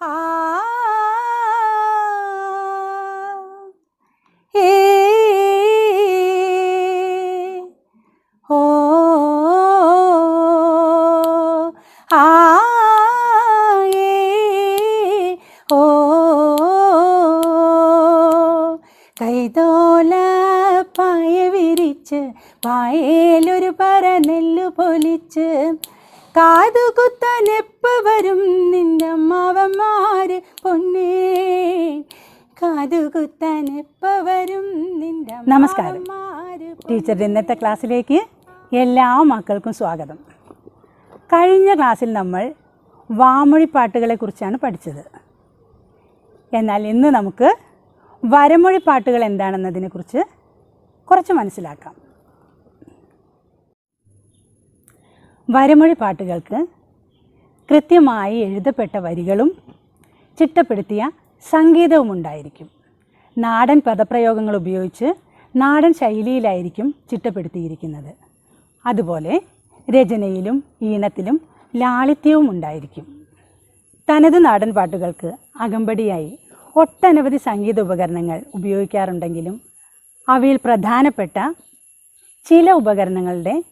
ആ കൈതോല പായ വിരിച്ച് പായേലൊരു പരനെല്ലു പൊലിച്ച് കാതുകുത്താൻ എപ്പ വരും നിന്റെ അമ്മാവന്മാര് പൊന്നേ. കാതുകുത്താനെപ്പ വരും നിന്റെ നമസ്കാരം. ടീച്ചർ ടീച്ചറുടെ ഇന്നത്തെ ക്ലാസ്സിലേക്ക് എല്ലാ മക്കൾക്കും സ്വാഗതം. കഴിഞ്ഞ ക്ലാസ്സിൽ നമ്മൾ വാമൊഴി കുറിച്ചാണ് പഠിച്ചത്. എന്നാൽ ഇന്ന് നമുക്ക് വരമൊഴി പാട്ടുകൾ എന്താണെന്നതിനെക്കുറിച്ച് കുറച്ച് മനസ്സിലാക്കാം. വരമൊഴി പാട്ടുകൾക്ക് കൃത്യമായി എഴുതപ്പെട്ട വരികളും ചിട്ടപ്പെടുത്തിയ സംഗീതവും ഉണ്ടായിരിക്കും. നാടൻ പദപ്രയോഗങ്ങൾ ഉപയോഗിച്ച് നാടൻ ശൈലിയിലായിരിക്കും ചിട്ടപ്പെടുത്തിയിരിക്കുന്നത്. അതുപോലെ രചനയിലും ഈണത്തിലും ലാളിത്യവും ഉണ്ടായിരിക്കും. തനത് നാടൻ പാട്ടുകൾക്ക് അകമ്പടിയായി ഒട്ടനവധി സംഗീത ഉപകരണങ്ങൾ ഉപയോഗിക്കാറുണ്ടെങ്കിലും അവയിൽ പ്രധാനപ്പെട്ട ചില ഉപകരണങ്ങളുടെ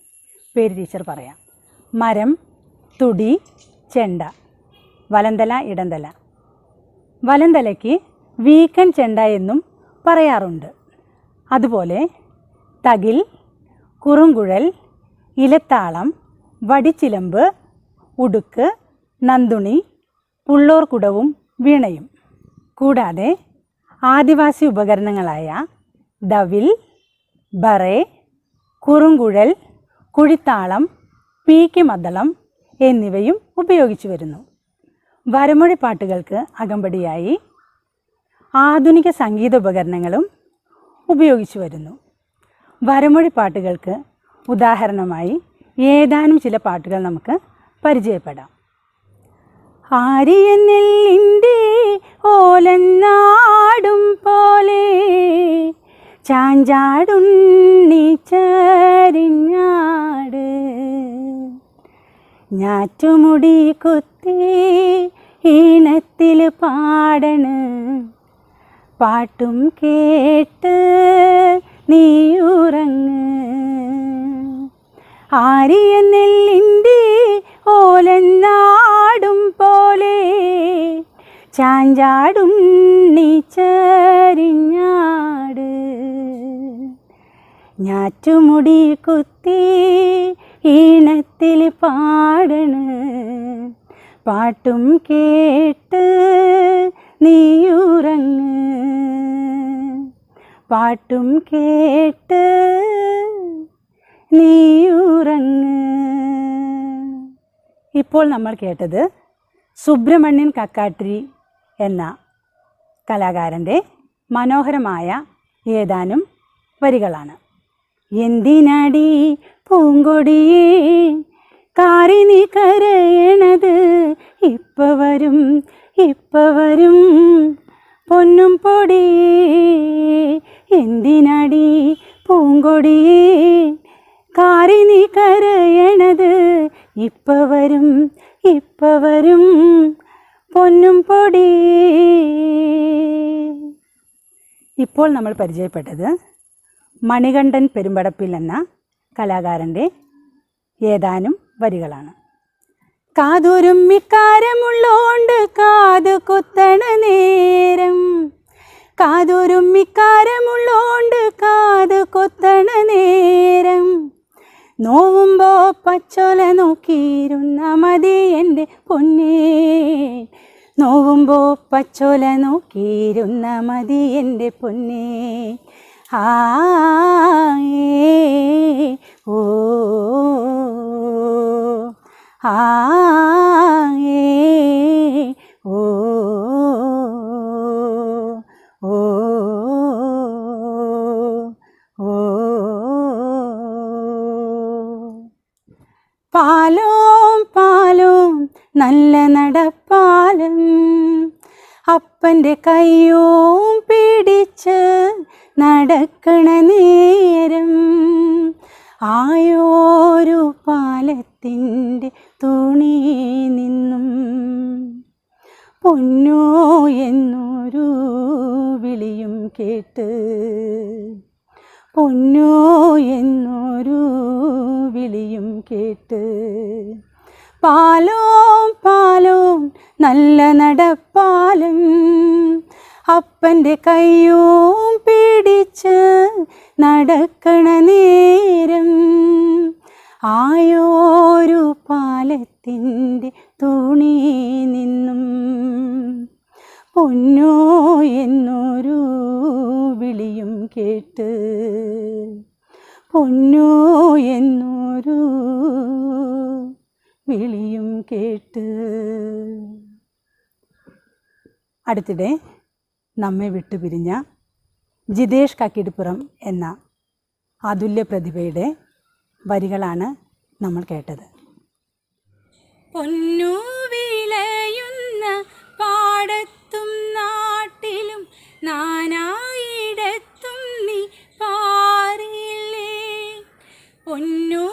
പേര് ടീച്ചർ പറയാം. മരം തുടി ചെണ്ട. വലന്തല ഇടന്തല. വലന്തലയ്ക്ക് വീക്കൻ ചെണ്ട എന്നും പറയാറുണ്ട്. അതുപോലെ തകിൽ കുറുങ്കുഴൽ ഇലത്താളം വടിച്ചിലമ്പ് ഉടുക്ക് നന്ദുണി പുള്ളോർക്കുടവും വീണയും. കൂടാതെ ആദിവാസി ഉപകരണങ്ങളായ ദവിൽ ബറേ കുറുങ്കുഴൽ കുഴിത്താളം പീക്കി മദ്ദളം എന്നിവയും ഉപയോഗിച്ചു വരുന്നു. വരമൊഴി പാട്ടുകൾക്ക് അകമ്പടിയായി ആധുനിക സംഗീത ഉപകരണങ്ങളും ഉപയോഗിച്ചു വരുന്നു. വരമൊഴി പാട്ടുകൾക്ക് ഉദാഹരണമായി ഏതാനും ചില പാട്ടുകൾ നമുക്ക് പരിചയപ്പെടാം. ആര്യനെല്ലിന്റെ ഓലന്നാടും പോലെ ചാഞ്ചാടുണ്ണി ചരിഞ്ഞാട് ഞാറ്റുമുടി കുത്തി ഈണത്തിൽ പാടണ്. പാട്ടും കേട്ട് നീയുറങ്ങ്. ആരിയ നെല്ലിന്റെ ഓലന്നാടും പോലെ ചാഞ്ചാടും നീ ചരിഞ്ഞാട്. ഞാറ്റുമുടി കുത്തി ഈണത്തിൽ പാടണ്. പാട്ടും കേട്ട് നീയുറങ്ങ്. പാട്ടും കേട്ട് നീയുറങ്ങ്. ഇപ്പോൾ നമ്മൾ കേട്ടത് സുബ്രഹ്മണ്യൻ കക്കാട്ടിരി എന്ന കലാകാരന്റെ മനോഹരമായ ഏതാനും വരികളാണ്. എന്തിനടി പൂങ്കൊടിയേ കാറി നീ കരയണത്? ഇപ്പ വരും ഇപ്പ വരും പൊന്നും പൊടിയേ എന്തിനടി പൂങ്കൊടിയേ കാറി നീ കരയണത്? ഇപ്പ വരും ഇപ്പ വരും പൊന്നും പൊടിയേ ഇപ്പോൾ നമ്മൾ പരിചയപ്പെട്ടത് മണികണ്ഠൻ പെരുമ്പടപ്പിൽ എന്ന കലാകാരന്റെ ഏതാനും വരികളാണ്. കാതൂരും മിക്കാരമുള്ളോണ്ട് കാത് കുത്തണ നേരം. കാതൂരും മിക്കാരമുള്ളോണ്ട് കാത് കൊത്തണ നേരം. നോവുമ്പോ പച്ചോല നോക്കിയിരുന്ന മതി എന്റെ പൊന്നേ. നോവുമ്പോ പച്ചോല നോക്കിയിരുന്ന മതി എന്റെ പൊന്നേ. ആ ഓ ഓ ഓ ഓ. പാലോം പാലോം നല്ല നടപ്പാലം. അപ്പന്റെ കയ്യോം നടക്കണ നേരം ആയോരു പാലത്തിന്റെ തുണി നിന്നും പൊന്നോ എന്നൊരു വിളിയും കേട്ട് പൊന്നോ എന്നൊരു വിളിയും കേട്ട് പാലോ പാലോ നല്ല നടപ്പാലം അപ്പന്റെ കയ്യും പിടിച്ച് നടക്കണ നേരം ആയോരു പാലത്തിന്റെ തുണി നിന്നും പൊന്നോ എന്നൊരു വിളിയും കേട്ട് പൊന്നോ എന്നൊരു വിളിയും കേട്ട്. അടുത്തിടെ നമ്മെ വിട്ടുപിരിഞ്ഞ ജിതേഷ് കക്കിടിപ്പുറം എന്ന അതുല്യ പ്രതിഭയുടെ വരികളാണ് നമ്മൾ കേട്ടത്. പൊന്നു വിളയുന്ന പാടത്തും നാട്ടിലും നാനായിടത്തും നീ പൊന്നു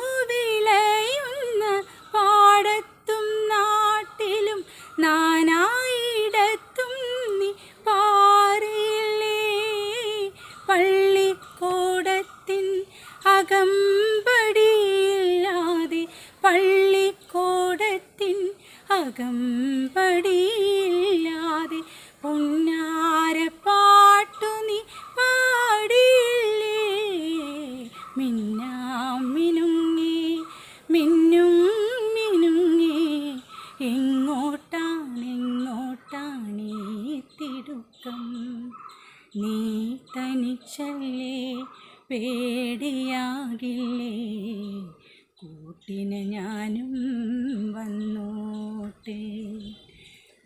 അകമ്പടിയില്ലാതെ പൊന്നാര പാട്ടു നീ പാടിയില്ലേ മിന്നാം മിനുങ്ങി മിന്നും മിനുങ്ങി എങ്ങോട്ടാണ് എങ്ങോട്ടാണ് ഈ തിടുക്കം? നീ തനിച്ചല്ലേ പേടിയാകില്ലേ? കൂട്ടിന് ഞാനും വന്നോട്ടെ.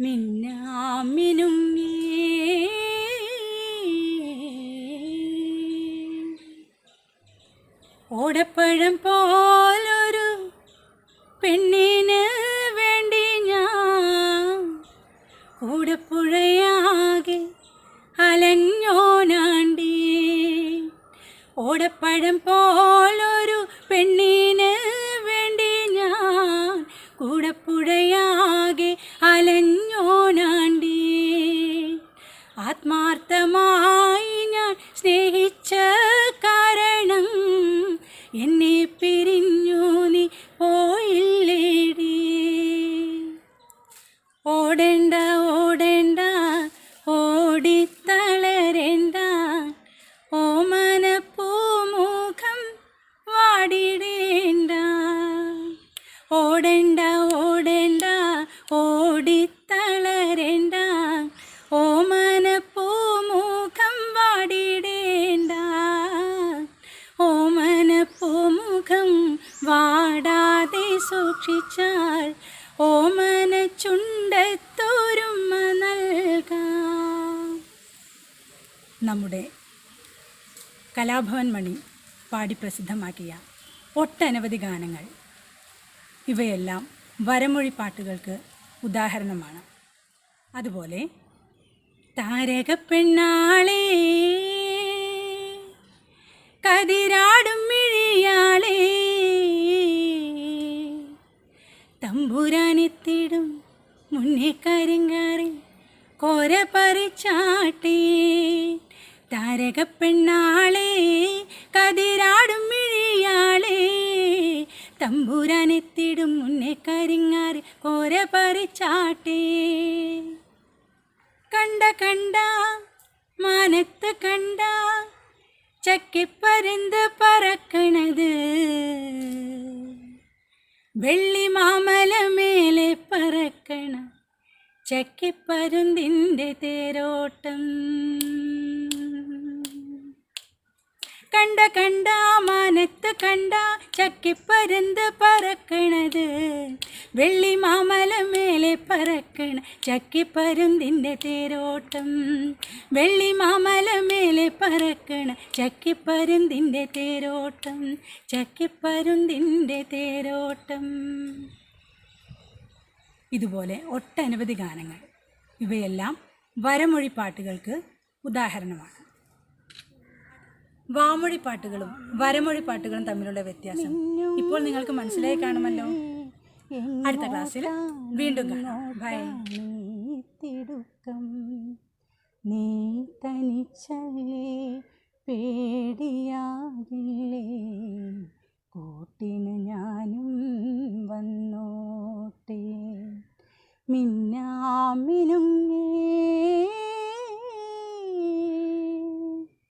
മിന്നാമിനും ഓടപ്പഴം പോലൊരു പെണ്ണിന് വേണ്ടി ഞാൻ കൂടപ്പുഴയാകെ അലഞ്ഞോനാണ്ടി. ഓടപ്പഴം പോലൊരു പെണ്ണിന് ഞാൻ സൂക്ഷിച്ചാൽ ഓമന ചുണ്ടത്തോരുമ നൽകാം. നമ്മുടെ കലാഭവൻ മണി പാടി പ്രസിദ്ധമാക്കിയ ഒട്ടനവധി ഗാനങ്ങൾ. ഇവയെല്ലാം വരമൊഴി പാട്ടുകൾക്ക് ഉദാഹരണമാണ്. അതുപോലെ താരക പെണ്ണാളേ കതിരാടും മിഴിയാളേ തമ്പുരാനെത്തിടും മുന്നേ കരിങ്കാറി കോര പറിച്ചാട്ടേ. പെണ്ണാളെ കതിരാടും മിഴിയാളെ. തമ്പുരാനെത്തിടും മുന്നേ കരിങ്ങാറി കോര പറിച്ചാട്ടേ. കണ്ട കണ്ട മാനത്ത് കണ്ട ചക്കിപ്പരുന്ത് പറക്കണത്. വെള്ളി മാമല മേലെ പറക്കണ. ചക്കിപ്പരുന്തിന്റെ തേരോട്ടം. കണ്ട കണ്ട മാനത്ത് കണ്ട ചക്കിപ്പരുന്ത് പറക്കണത്. വെള്ളി മാമല മേലെ പറക്കണ ചക്കിപ്പരുന്തിന്റെ തേരോട്ടം. വെള്ളി മാമല മേലെ പറക്കണ ചക്കിപ്പരുന്തിന്റെ തേരോട്ടം. ചക്കിപ്പരുന്തിന്റെ തേരോട്ടം. ഇതുപോലെ ഒട്ടനവധി ഗാനങ്ങൾ. ഇവയെല്ലാം വരമൊഴി പാട്ടുകൾക്ക് ഉദാഹരണമാണ്. വാമൊഴി പാട്ടുകളും വരമൊഴി പാട്ടുകളും തമ്മിലുള്ള വ്യത്യാസം ഇപ്പോൾ നിങ്ങൾക്ക് മനസ്സിലായി കാണുമല്ലോ. അടുത്ത ക്ലാസ്സിൽ വീണ്ടും കാണാം. ബൈ നീ തനിച്ചല്ലേ പേടിയാകില്ലേ